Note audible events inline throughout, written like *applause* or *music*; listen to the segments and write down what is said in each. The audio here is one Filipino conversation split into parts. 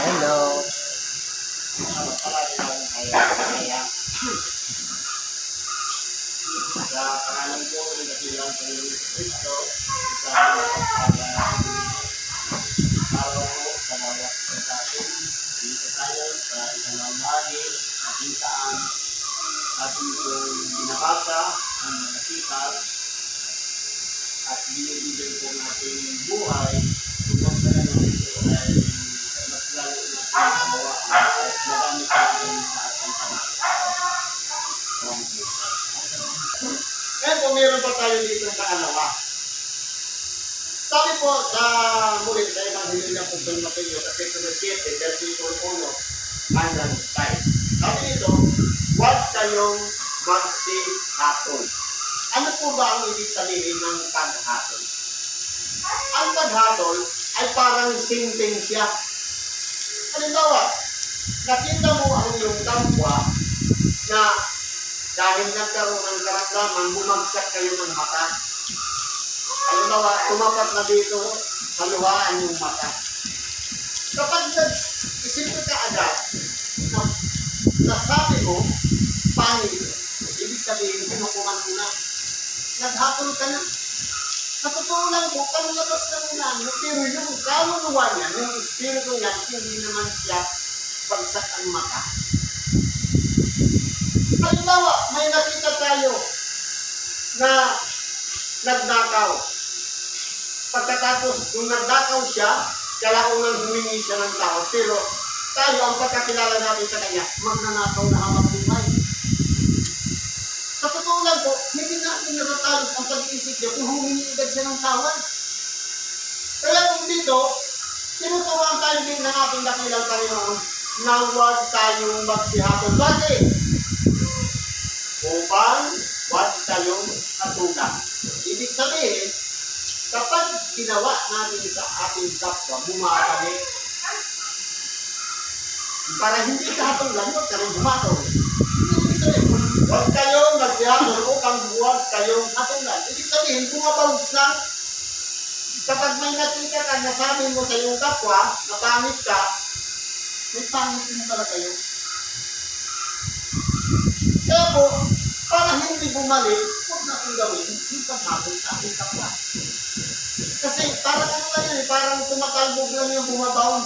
Hello. Sa pangalan po ng dakilang Panginoon Kristo, sa araw po sa isa sa atin, dito tayo sa isang bahagi at kung saan ating pong binabasa ang mga at binibigay po yung buhay kung sa ganun ito ay mas lalo natin magawa at marami natin sa ating. Ngayon po, meron pa tayo dito sa alawa. Sabi po sa muli sa Ebanghelyo ng Apostol Mateo, Kapitulo 7, versikulo 1 hanggang 5. Sabi nito, huwag kayong magsihatol. Ano po ba ang ibig sabihin ng paghatol? Ang paghatol ay parang sentensya. Halimbawa, nakita mo ang iyong kapwa na dahil nagkaroon ng karamdaman, bumagsak kayo ng mata. Halimbawa, tumapat na dito, haluhaan yung mata. Kapag nag-isip ka agad, na, nasabi mo, pangil, ibig sabihin, kinukuman mo na. Naghapon ka na. Sa totoo lang po, panlabas lang na, pero yung kaluluwa niya, yung espiritu niya, hindi naman siya bagsak ang mata. Halimbawa, may nakita tayo na nagnakaw. Pagkatapos, nung nagnakaw siya, kailangan humingi siya ng tao. Pero tayo, ang pagkakilala natin sa kanya, magnanakaw na habang lang po, hindi natin natatalos ang pag-iisip niya kung humingi agad siya ng tawad. Kaya kung dito, tinuturuan tayo din ng ating dakilang Panginoon na huwag tayong magsihatol. Bakit? upang huwag tayong katugang. Ibig sabihin, kapag ginawa natin sa ating kapwa, bumabalik. Para hindi ka hatulan, huwag ka rin bumatol. Huwag kayong magsihatol upang huwag kayong hatulan. Ibig sabihin, bumabaws lang. Kapag may nakita ka, nasabi mo sa iyong kapwa, na pangit ka, may pangit din pala kayo. Kaya po, para hindi bumalik, huwag natin gawin yung paghabol sa ating kapwa. Kasi parang ano lang yan, eh, parang tumatalbog lang yung bumabaon.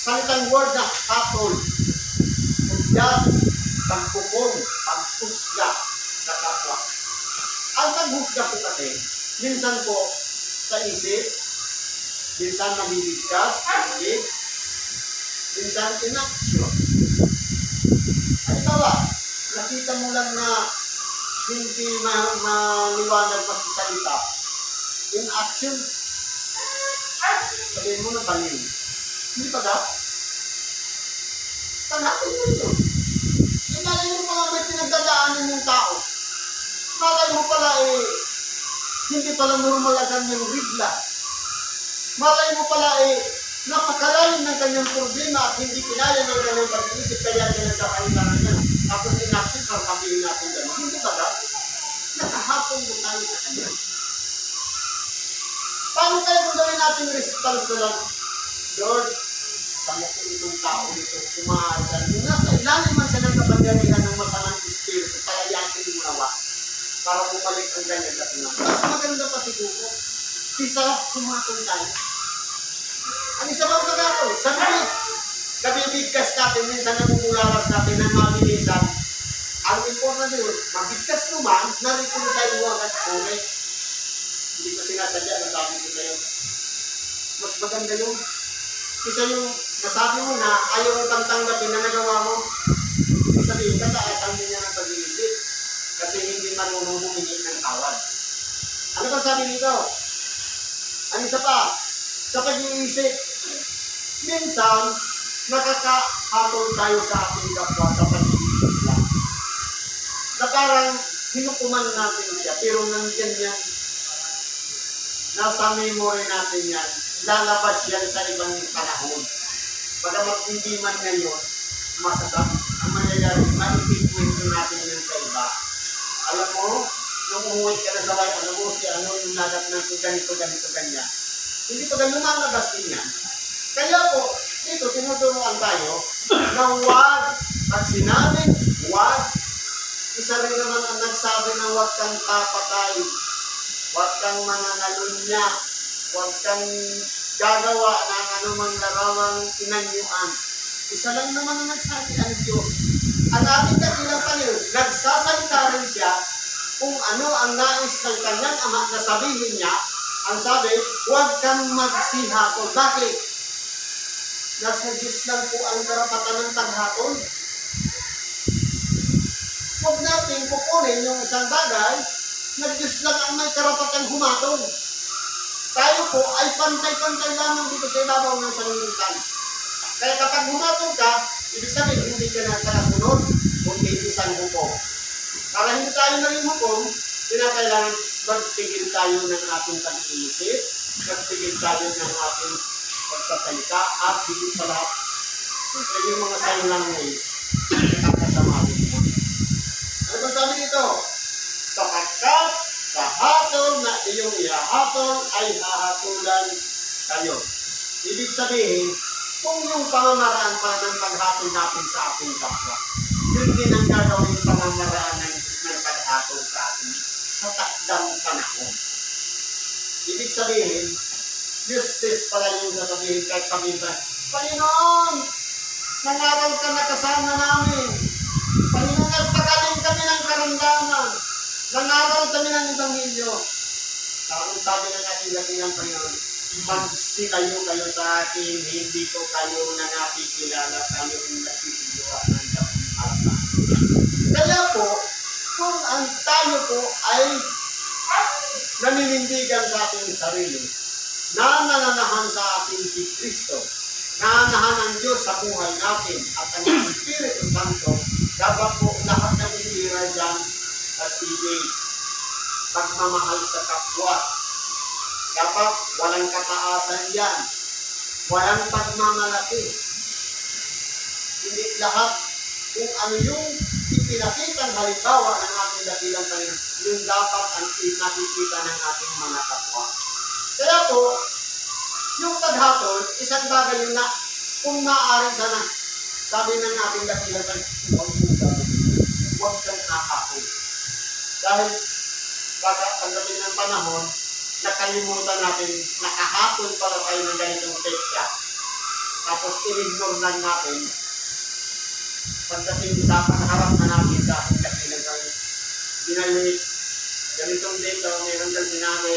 Salitang word na hatol. Udyat, pagpupong, pagpusga sa kapwa. Ang paghusga po kasi, minsan po sa isip, minsan nabibigkas, hindi, minsan inaction. Halimbawa, nakita mo lang na hindi ma- maliwanag pa sa salita. In action, sabihin mo na baliw. Hindi ba ka? Tanapin mo yun. E malay mo pala may pinagdadaanan yung tao. Malay mo pala eh, hindi pala normal ang kanyang bigla. Malay mo pala eh, napakalalim ng kanyang problema at hindi kinaya ng kanyang pag-iisip kaya siya nagsasalita na niya. Tapos in-action, sasabihin natin gano'n. Hindi ba ba? Nakahapon mo tayo sa kanya. Paano kaya kung gawin natin response na lang? Lord, sana po itong tao nito kumahal. Kung nasa ilalim man siya ng masamang espiritu, palayasin mo nawa para bumalik ang kanyang katunan. Mas maganda pa siguro. Isa, kumatong tayo. Ang isa pang pagkakaw, sabi nabibigkas natin, minsan namumularas natin ng mabilisan. Ang importante yun, mabigkas mo man, narito mo sa iwag at kulay. Hindi ko sinasadya, nasabi ko sa'yo. Mas maganda yun. Isa yung nasabi mo na ayaw mo tanggapin na nagawa mo. Kataasan din niya ng pag-iisip. Kasi hindi marunong humingi ng tawad. Ano ba sabi nito? Ang isa pa, sa pag-iisip, minsan, nakakahatol tayo sa ating kapwa sa pag-iisip lang. Na parang hinukuman natin siya, pero nandyan yan. Nasa memory natin yan. Lalabas yan sa ibang panahon. Pagamat hindi man ngayon, masasab, ang mangyayari, maikikwento natin yan sa iba. Alam mo, nung umuwi ka na sa bahay, alam mo si ano yung nagat ng ganito, ganito, ganyan. Hindi pa ganun lumalabas din yan. Kaya po, dito tinuturuan tayo na huwag, pag sinabing huwag, isa rin naman ang nagsabi na huwag kang papatay, huwag kang mga nalunya, huwag kang gagawa ng anumang larawang inanyuan. Isa lang naman ang nagsabi ang Diyos. Ating dakilang Panginoon, nagsasalita rin siya kung ano ang nais ng kanyang ama na sabihin niya, ang sabi, huwag kang magsihatol. Bakit? Nasa Diyos lang po ang karapatan ng paghatol. Huwag natin kukunin yung isang bagay na Diyos lang ang may karapatan humatol. Tayo po ay pantay-pantay lamang dito sa ibabaw ng sanlibutan. Kaya kapag humatol ka, ibig sabihin hindi ka na nakasunod, kundi isang hukom. Para hindi tayo naging hukom, kinakailangan magtigil tayo ng ating pag-iisip, magtigil tayo ng ating pagsasalita, at higit sa lahat, siyempre yung mga sign language, nakakasama rin mo. Ano ba sabi dito? Sapagkat sa hatol na iyong ihahatol ay hahatulan kayo. Ibig sabihin, kung yung pamamaraan pa ng paghatol natin sa ating kapwa, yun din ang gagawin pamamaraan ng Diyos ng paghatol sa atin sa takdang panahon. Ibig sabihin, useless pala yung sasabihin kahit sabihin pa, Panginoon, nangaral ka na kasama namin. Panginoon, nagpagaling kami ng karamdaman. Nangaral kami ng Ebanghelyo. Tapos sabi ng ating dakilang Panginoon, magsikayo kayo sa akin, hindi ko kayo na nakikilala, kayo nakikilala ng kapatid. Kaya po, kung ang tayo po ay naninindigan sa ating sarili, nananahan sa ating si Kristo, nananahan ang Diyos sa buhay natin at ang Espiritu Santo, dapat po lahat ng itira dyan at ibig pagmamahal sa kapwa. Dapat walang kataasan yan. Walang pagmamalaki. Hindi lahat kung ano yung ipinakitang halimbawa ng ating dakilang Panginoon, yung dapat ang nakikita ng ating mga kapwa. Kaya po, yung paghatol, isang bagay yun na kung maaari sana, sabi ng ating dakilang Panginoon, huwag mong gawin. Huwag kang nakakapol. Dahil baka pagdating ng panahon, nakalimutan natin, nakahapon pala tayo ng ganitong petsa. Tapos in-ignore lang natin. Pagdating sa panaharap na natin sa ating dakilang kami, ginawit, ganitong dito, meron kang sinabi,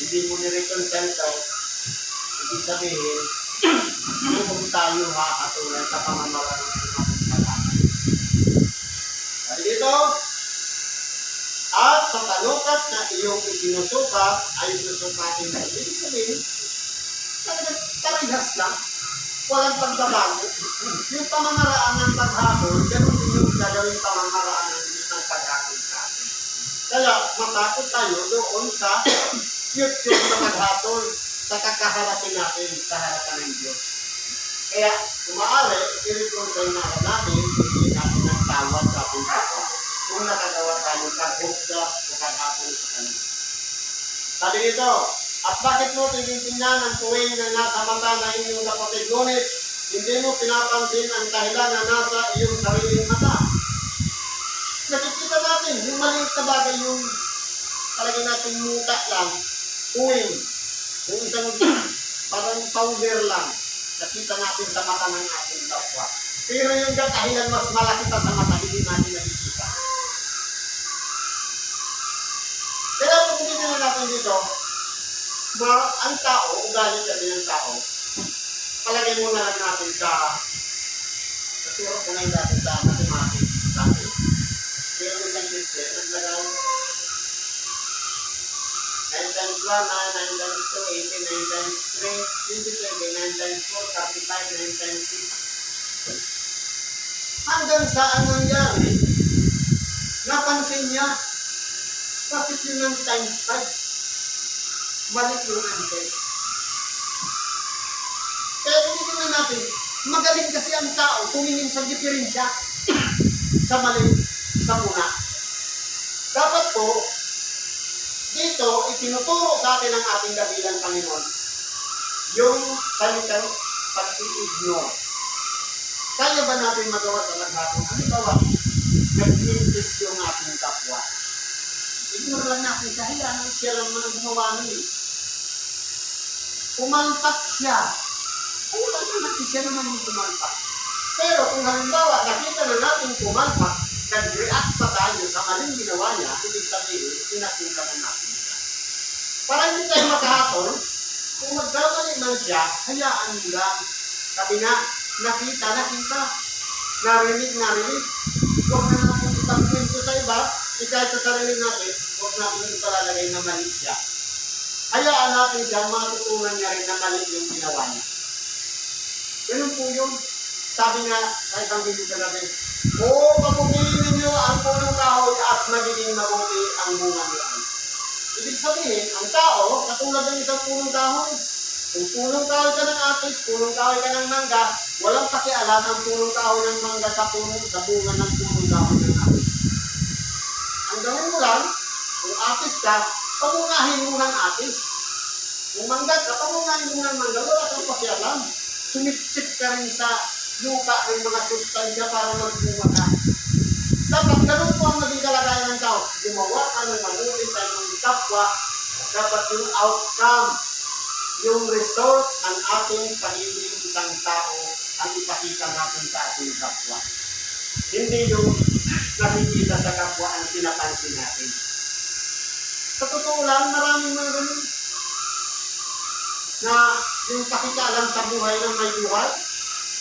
hindi mo ni-reconcile to, ibig sabihin, *clears throat* kung tayo hakatulan sa pamamaraan ng ating pag-aaral. Sabi dito, at sa talukat na iyong isinusukat ay susukatin na ibig sabihin, talagang parehas lang. Walang pagbabago. Yung pamamaraan ng paghabol, ganun din yung gagawin pamamaraan ng paghabol sa atin. Kaya matakot tayo doon sa future na maghatol sa kakaharapin natin sa harapan ng Diyos. Kaya, kumaari, i-reconsider na natin, hindi natin ng tawad kung nakagawa tayo kaghusga o kaghapon sa kanila. Sabi nito, at bakit mo tinitingnan ang tuwing na nasa mata na inyong kapatid, ngunit hindi mo pinapansin ang dahilan na nasa iyong sariling mata. Nakikita natin, yung maliit na bagay yung talaga natin muta lang, tuwing, yung isang *coughs* parang powder lang, nakita natin sa mata ng ating kapwa. Pero yung dahilan mas malaki pa sa mata, hindi natin nakikita. Kaya kung titignan natin dito, na ang tao, ugali kasi ng tao, palagay muna lang natin sa Naturo ko ngayon natin sa mathematics sa atin. Pero isang teacher, naglagay 9 times 1, 9, 9 times 2, 18, 9 times 3, 27, 9 times 4, 35, 9 times 6. Hanggang saan nangyari? Napansin niya, bakit yun ang times 5? Balik yung answer. Kaya tinitingnan natin, magaling kasi ang tao tumingin sa diferensya *clears throat* sa mali, sa muna. Dapat po, dito, itinuturo sa atin ang ating dabilang Panginoon yung salitang pag-i-ignore. Kaya ba natin magawa sa laghapon? Ano ba ba? Nag-iintis yung ating kapwa. Ignore lang natin siya. Hayaan siya lang ang gumawa nun eh. Pumalpak siya. Ay, wala naman siya naman yung pumalpak. Pero kung halimbawa, nakita na natin pumalpak, nag-react pa tayo sa maling ginawa niya, ibig sabihin, pinakita na natin siya. Para hindi tayo makahatol, kung magkamali man siya, hayaan mo lang. Sabi nga, nakita, nakita. Narinig, narinig. Huwag na natin ipagkwento sa iba, ikahit sa sarili natin, huwag natin ipalalagay na mali siya. Hayaan natin siya, matutunan niya rin na mali yung ginawa niya. Ganun po yun. Sabi nga sa ibang video kagabi, Oo, papugilin ninyo ang punong kahoy at magiging mabuti ang bunga niyan. Ibig sabihin, ang tao, katulad ng isang punong kahoy. Kung punong kahoy ka ng atis, punong kahoy ka ng mangga, walang pakialam ang punong kahoy ng mangga sa punong sa bunga ng punong kahoy ng atis. Ang gawin mo lang, kung atis ka, pamungahin mo ng atis. Kung mangga ka, pamungahin mo ng mangga, wala kang pakialam. Sumipsip ka rin sa lupa ng mga sustansya para magbunga ka. Dapat ganun po ang maging kalagayan ng tao. Gumawa ka ng mabuti sa iyong kapwa. Dapat yung outcome, yung result ng ating pagiging isang tao ang ipakita natin sa ating kapwa. Hindi yung nakikita sa kapwa ang pinapansin natin. Sa totoo lang, maraming mga ganun na yung pakikaalam sa buhay ng may buhay,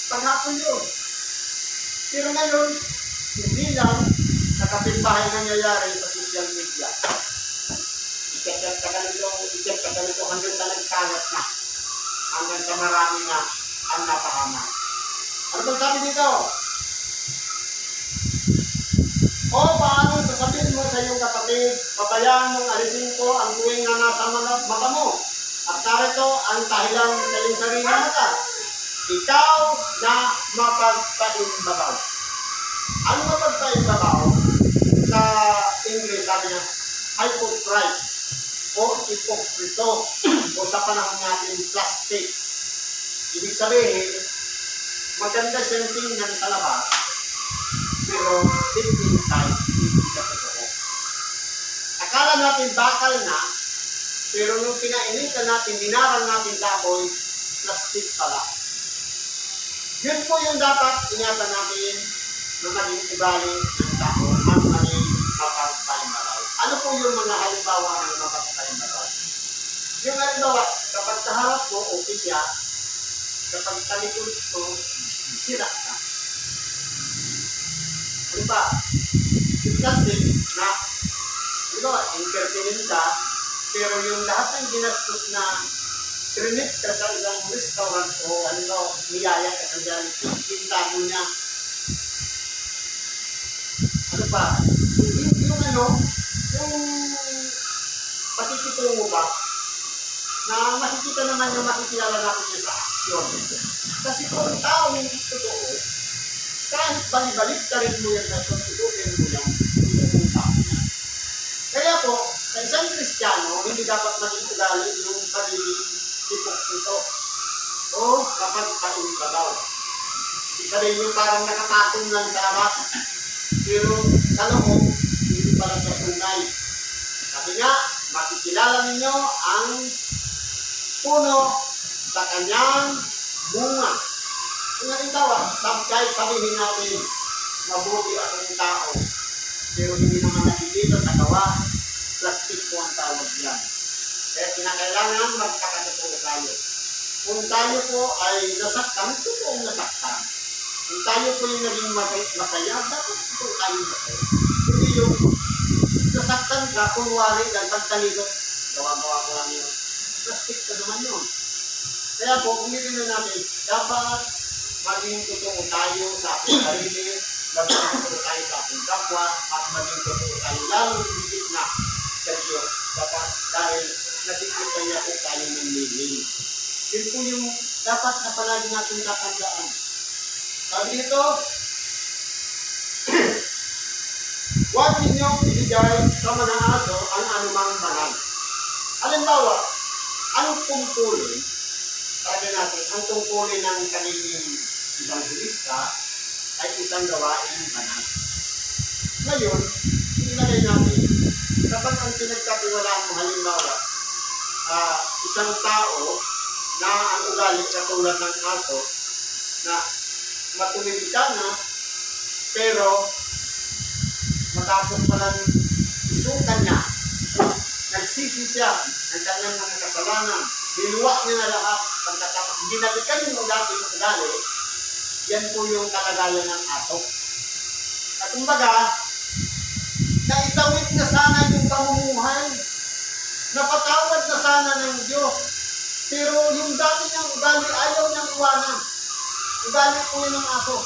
paghapon yun. Pero ngayon, hindi lang sa kapitbahay nangyayari sa social media. I-check sa ganito, i-check sa ganito hanggang sa nagkalat na. Hanggang sa marami na ang napahama. Ano ba sabi dito? O paano sasabihin mo sa iyong kapatid, pabayaan mong alisin ko ang tuwing na nasa mata mo. At narito ang dahilan sa iyong sarili mata. Ikaw na mapagpaimbabaw. Ano mapagpaimbabaw? Sa English, sabi niya, hypocrite o hipokrito o sa panahon natin, plastic. Ibig sabihin, maganda siyang tingnan sa labas, pero deep inside. Akala natin bakal na, pero nung pinainitan natin, dinarang natin sa apoy, plastic pala. Yun po yung dapat ingatan natin na maging ibali ng tao at maging mapagpalimaraw. Ano po yung mga halimbawa ng mapagpalimaraw? Yung halimbawa, kapag kaharap mo, okay siya. Kapag talikod mo, sira ka. Ba? Yung plastic na, entertainin ka, pero yung lahat ng ginastos na trinip ka sa isang restaurant o ano niyaya ka sa dyan, pinta mo niya. Ano ba? Yung, yung ano, yung pakikitungo ba, na makikita naman yung makikilala natin niya sa aksyon. Kasi kung tao hindi totoo, kahit balibalik ka rin mo yan at tutukin mo yan, yung tao niya. Kaya po, sa isang Kristiyano, hindi dapat maging ugali yung pagiging hipokrito o kapag paimbabaw. Ibig sabihin yung parang nakapatong lang sa labas, pero sa loob, hindi pala sa tunay. Sabi nga, makikilala ninyo ang puno sa kanyang bunga. Kung halimbawa, sab kahit sabihin natin, mabuti akong tao, pero hindi naman nakikita sa gawa, plastic po ang tawag yan. Kaya kinakailangan magpakatotoo tayo. Kung tayo po ay nasaktan, totoong nasaktan. Kung tayo po yung naging mas- masaya, dapat totoo tayo masaya. Hindi yung nasaktan ka, kunwari, dahil pagtalikot, gawa-gawa ko lang yun. Plastic ka naman yun. Kaya po, umitin na natin, dapat maging totoo tayo sa ating sarili, maging totoo tayo sa ating kapwa, at maging totoo tayo lalo higit na sa Diyos. Dapat dahil nakikita niya po tayo ng lilim. Yun po yung dapat na palagi natin tatandaan. Sabi dito, *clears throat* huwag ninyong ibigay sa mga aso ang anumang banal. Halimbawa, ang pungkulin sabi natin, ang tungkulin ng kanilin evangelista ay isang gawain banal. Ngayon, ang pinagkatiwalaan mo halimbawa, ah, isang tao na ang ugali katulad ng aso, na matulid ka na, pero matapos pa lang isukan niya, nagsisi siya ng kanyang mga kasalanan, binuwa niya na lahat, pagkatapos ginalikan yung dati ng ugali, yan po yung kalagayan ng aso. At kumbaga, naitawid na pamumuhay, napatawad na sana ng Diyos, pero yung dati niyang ugali, ayaw niyang iwanan. Ugali po yun ng aso.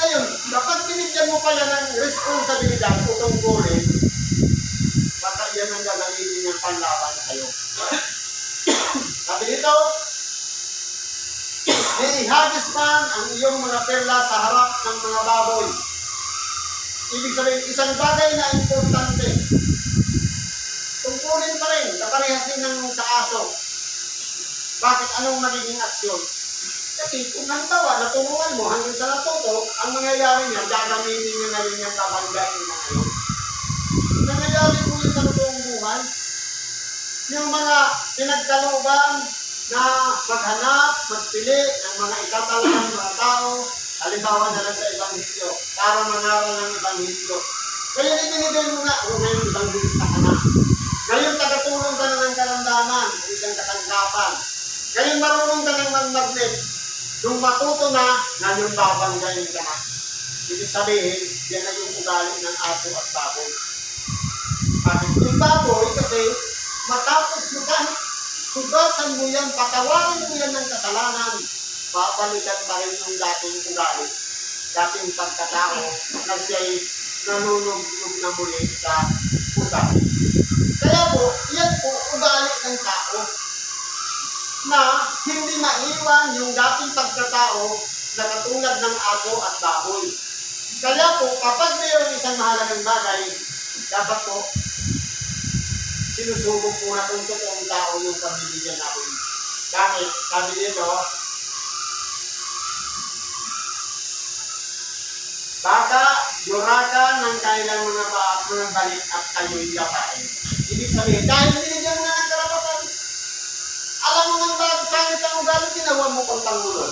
Ngayon, kapag binigyan mo pala ng responsibilidad o tungkulin, baka yan ang gagamitin niyang panlaban sa'yo. *coughs* Sabi dito, Ihagis man ang iyong mga perla sa harap ng mga baboy. Ibig sabihin, isang bagay na importante. Tungkulin pa rin, kaparehas din ng sa aso. Bakit anong magiging aksyon? Kasi kung halimbawa, naturuan mo hanggang sa natuto, ang mangyayari niya, gagamitin niya ngayon yung kabanggain na ngayon. Nangyayari po yun sa totoong buhay. Yung mga pinagkalooban na maghanap, magpili ng mga ikatalahan ng mga tao, halimbawa na lang sa Ebanghelyo, para mangaral ng Ebanghelyo. Kaya ibinigay mo na, o ngayon Evangelista ka na. Ngayon tagatulong ka na ng karamdaman, isang kasangkapan. Ngayon marunong ka ng magmagnet. Nung matuto na, ngayon babanggayin ka na. Ibig sabihin, yan na yung ugali ng aso at baboy. Bakit? Yung baboy kasi matapos mo kahit hugasan mo yan, patawarin mo yan ng kasalanan, babalikan pa rin yung dating ugali, dating pagkatao na siya'y nanunugnog na muli sa pusa. Po, yan po ugali ng tao na hindi maiwan yung dating pagkatao na katulad ng aso at baboy. Kaya po, kapag mayroong isang mahalagang bagay, dapat po, sinusubok po na kung totoong tao yung pamilya natin. Bakit? Sabi dito, Yurakan ng kailang mga baat mga balik at kayo'y yapain. Ibig sabihin, dahil binigyan mo na ng karapatan, alam mo nang bakit pangit ang ugali, ginawa mo pang Pangulo.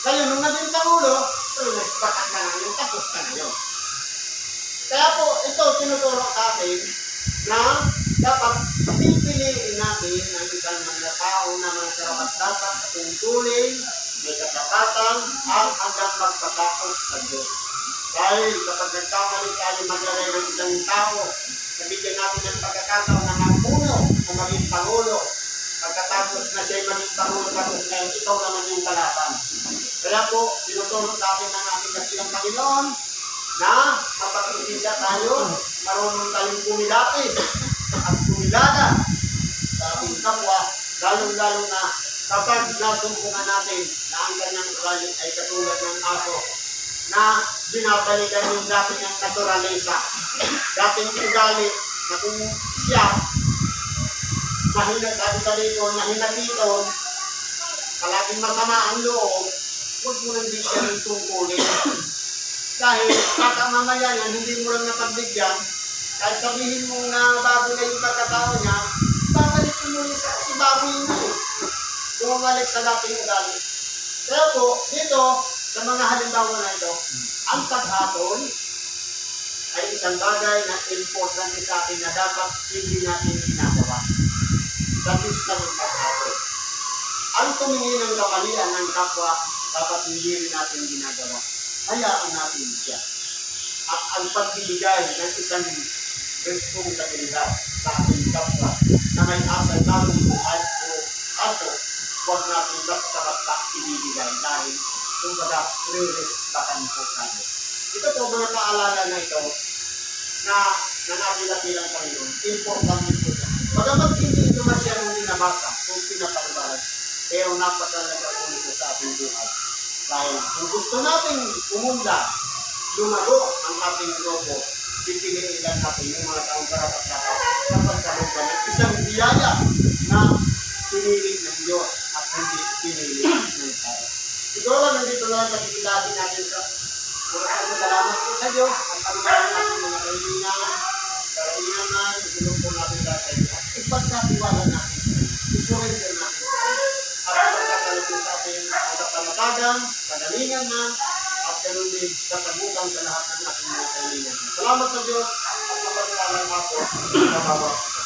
Kaya nung naging Pangulo, pero nagsipatan ka na yun, tapos ka na yun. Kaya po, ito tinuturo sa atin na dapat pipiliin natin ang isang mga tao na mga karapat-dapat sa tungkulin, may katapatan, at hanggang magpatakot sa Diyos. Dahil kapag nagkamali tayo maglalay ng isang tao, nabigyan natin ng pagkakataon na mamuno o maging Pangulo, pagkatapos na siya maging Pangulo, tapos ngayon ikaw naman yung kalaban. Kaya po, tinuturo sa atin ng ating kasilang Panginoon na mapag-isisa tayo, marunong tayong kumilatis at kumilada sa ating kapwa, lalong-lalo na kapag nasumpungan natin na ang kanyang ugali ay katulad ng aso na binabalikan yung dati niyang naturalesa. Dating ugali na kung siya mahina sabi sa dito, na hinapiton, palaging masama ang loob, huwag mo nang di siya ng tungkulin. Dahil baka mamaya yan, hindi mo lang napagbigyan, kahit sabihin mo na bago na yung pagkatao niya, babalik mo muli sa si na eh. Bumabalik sa dating ugali. Kaya po, dito, sa mga halimbawa na ito, ang paghatol ay isang bagay na importante sa atin na dapat hindi natin ginagawa. Sa pista ng paghatol. Ang tumingin ng kapalian ng kapwa, dapat hindi rin natin ginagawa. Hayaan natin siya. At ang pagbibigay ng isang responsibilidad sa ating kapwa na may asal namin buhay o ato, huwag natin basta-basta ibibigay dahil kumbaga re-respectan po tayo. Ito po mga paalala na ito na nanatilapilang Panginoon, importante po ito. Bagamat hindi ito masyadong binabasa kung pinapalibaran, pero napakalaga po ito sa ating buhay. Dahil kung gusto nating umunda, lumago ang ating grupo, pipiliin lang natin yung mga taong karapat dapat kapag karoon ng isang biyaya na pinili ng Diyos at hindi pinili ng. Siguro nandito lang nakikilatin natin sa Maraming salamat po sa Diyos at pagkakas natin mga kailangan, kailangan, isulong po natin dahil at ipagkatiwala natin, isurrender natin. At pagkakalat po sa atin, ang katamatagan, kagalingan na, at ganun din kasabukan sa lahat ng ating mga kailangan. Salamat sa Diyos at kapagkalan ako sa bawat isa.